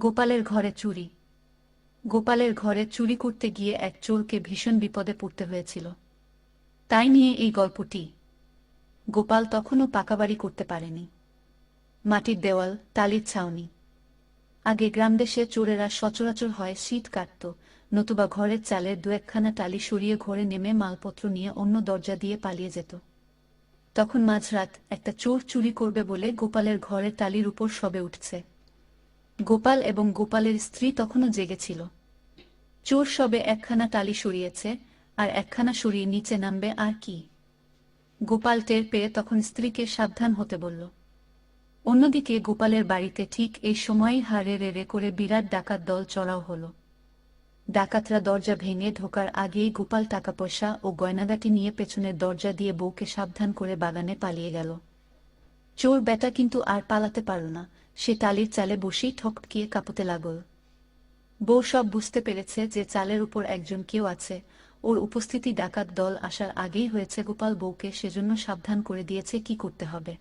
গোপালের ঘরে চুরি। গোপালের ঘরে চুরি করতে গিয়ে এক চোরকে ভীষণ বিপদে পড়তে হয়েছিল। তাই নিয়ে এই গল্পটি। গোপাল তখনও পাকাবাড়ি করতে পারেনি। মাটির দেওয়াল টালির ছাউনি। আগে গ্রামদেশে চোরেরা সচরাচর হয় শীত কাটত, নতুবা ঘরের চালের দু একখানা টালি সরিয়ে ঘরে নেমে মালপত্র নিয়ে অন্য দরজা দিয়ে পালিয়ে যেত। তখন মাঝরাত একটা চোর চুরি করবে বলে গোপালের ঘরের টালির উপর সবে উঠছে। গোপাল এবং গোপালের স্ত্রী তখনও জেগেছিল চোর সবে একখানা টালি সরিয়েছে, আর একখানা সরিয়ে নিচে নামবে আর কি? গোপাল টের পেয়ে তখন স্ত্রীকে সাবধান হতে বলল, অন্যদিকে গোপালের বাড়িতে ঠিক এই সময়ই হারে রেড়ে করে বিরাট ডাকাত দল চড়াও হল। ডাকাতরা দরজা ভেঙে ঢোকার আগেই গোপাল টাকা পয়সা ও গয়নাগাটি নিয়ে পেছনের দরজা দিয়ে বউকে সাবধান করে বাগানে পালিয়ে গেল। চোর বেটা কিন্তু আর পালাতে পারল না সে টালির চালে বসেই ঠকটকিয়ে কাঁপতে লাগল। বউ সব বুঝতে পেরেছে যে চালের উপর একজন কেউ আছে। ওর উপস্থিতি ডাকাত দল আসার আগেই হয়েছে গোপাল বউকে সেজন্য সাবধান করে দিয়েছে কি করতে হবে।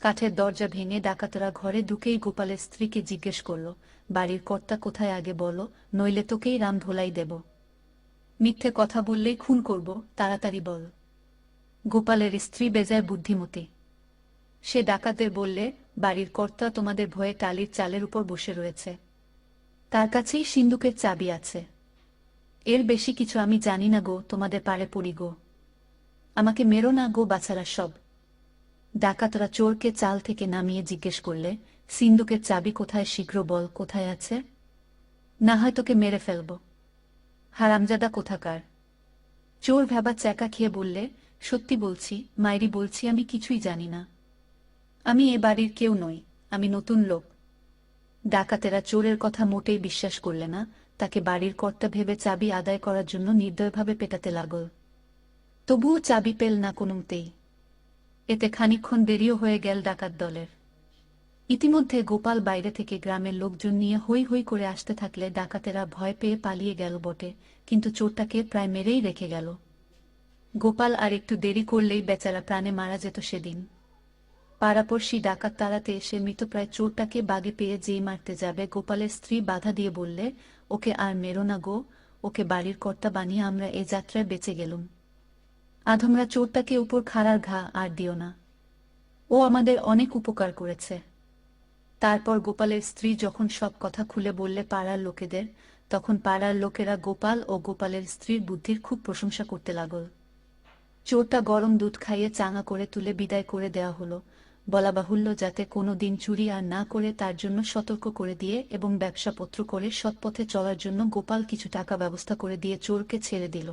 কাঠের দরজা ভেঙে ডাকাতরা ঘরে ঢুকেই গোপালের স্ত্রীকে জিজ্ঞেস করল, বাড়ির কর্তা কোথায় আগে বলো, নইলে তোকেই রাম ধোলাই দেব। মিথ্যে কথা বললেই খুন করব, তাড়াতাড়ি বল। গোপালের স্ত্রী বেজায় বুদ্ধিমতী। সে ডাকাতদের বললে বাড়ির কর্তা তোমাদের ভয়ে টালির চালের উপর বসে রয়েছে। তার কাছেই সিন্দুকের চাবি আছে। এর বেশি কিছু আমি জানি না গো, তোমাদের পারে পড়ি গো। আমাকে মেরো না গো বাছারা সব। ডাকাতরা চোরকে চাল থেকে নামিয়ে জিজ্ঞেস করলে সিন্দুকের চাবি কোথায় শীঘ্র বল, কোথায় আছে? না হয় তোকে মেরে ফেলব। হারামজাদা কোথাকার? চোর ভেবা চ্যাকা খেয়ে বললে, সত্যি বলছি, মাইরি বলছি, আমি কিছুই জানি না। আমি এ বাড়ির কেউ নই, আমি নতুন লোক। ডাকাতেরা চোরের কথা মোটেই বিশ্বাস করলে না, তাকে বাড়ির কর্তা ভেবে চাবি আদায় করার জন্য নির্দয়ভাবে পেটাতে লাগল। তবুও চাবি পেল না কোনোমতেই। এতে খানিকক্ষণ দেরিও হয়ে গেল ডাকাত দলের। ইতিমধ্যে গোপাল বাইরে থেকে গ্রামের লোকজন নিয়ে হই হই করে আসতে থাকলে ডাকাতেরা ভয় পেয়ে পালিয়ে গেল বটে, কিন্তু চোরটাকে প্রায় মেরেই রেখে গেল। গোপাল আর একটু দেরি করলেই বেচারা প্রাণে মারা যেত সেদিন। পাড়াপড়শি ডাকাত তাড়াতে এসে মৃতপ্রায় চোরটাকে বাগে পেয়ে যেই মারতে যাবে, গোপালের স্ত্রী বাধা দিয়ে বললে, ওকে আর মেরো না গো, ওকে বাড়ির কর্তা বানিয়ে আমরা এ যাত্রায় বেঁচে গেলুম। আধমরা চোরটাকে উপর খাড়ার ঘা আর দিও না। ও আমাদের অনেক উপকার করেছে। তারপর গোপালের স্ত্রী যখন সব কথা খুলে বললে পাড়ার লোকেদের, তখন পাড়ার লোকেরা গোপাল ও গোপালের স্ত্রীর বুদ্ধির খুব প্রশংসা করতে লাগল। চোরটা গরম দুধ খাইয়ে চাঙা করে তুলে বিদায় করে দেওয়া হলো। বলা বাহুল্য যাতে কোনো দিন চুরি আর না করে তার জন্য সতর্ক করে দিয়ে এবং ব্যবসাপত্র করে সৎপথে চলার জন্য গোপাল কিছু টাকা ব্যবস্থা করে দিয়ে চোরকে ছেড়ে দিল।